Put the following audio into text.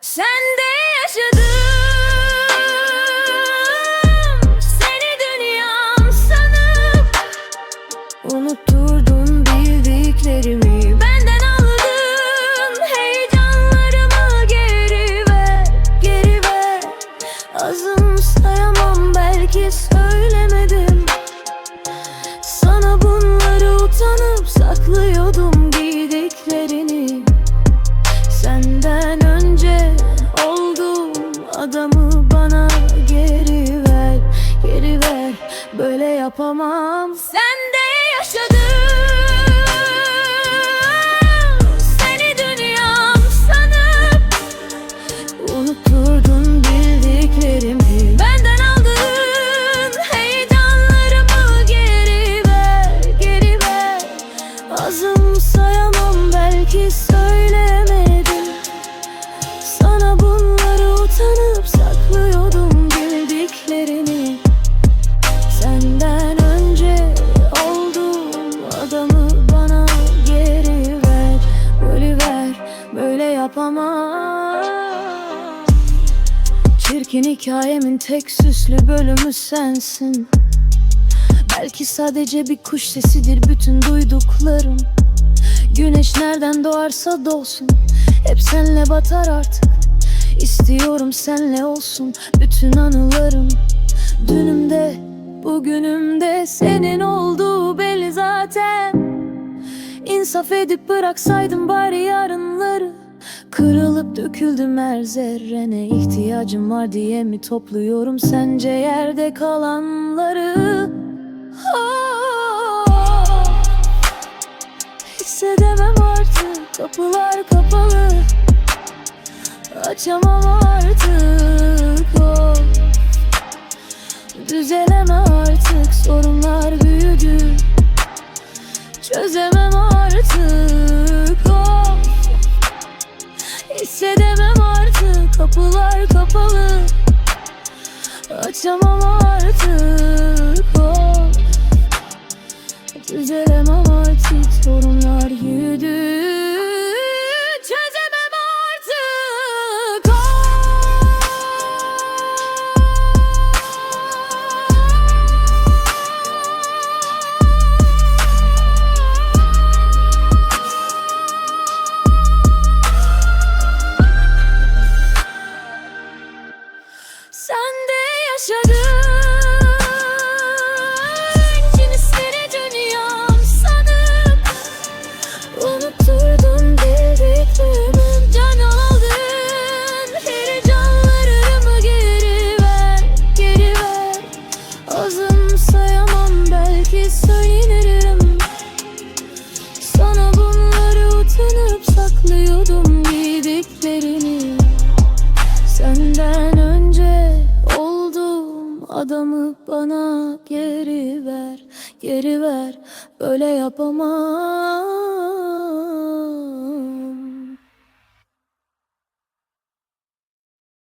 Sen de yaşadım. Seni dünyam sanıp Unutturdun bildiklerimi. Benden aldın heyecanlarımı geri ver, geri ver. Azım sayamam belki söylemedim adamı bana geri ver, geri ver. Böyle yapamam Çirkin hikayemin tek süslü bölümü sensin. Belki sadece bir kuş sesidir bütün duyduklarım. Güneş nereden doğarsa doğsun Hep senle batar artık. İstiyorum senle olsun bütün anılarım. Dünümde bugünümde senin olduğu belli zaten. İnsaf edip bıraksaydım bari yarınları Kırılıp döküldüm her zerrene. İhtiyacım var diye mi topluyorum sence yerde kalanları? Oh, Hissedemem artık. Kapılar kapalı. Açamam artık. Oh. Düzelemem artık. Sorunlar büyüdü. Çözemem artık Açamam artık oh. Düzelemem Azım sayamam belki söylenirim. Sana bunları utanıp saklıyordum bildiklerini. Senden önce oldum adamı bana geri ver, geri ver. Böyle yapamam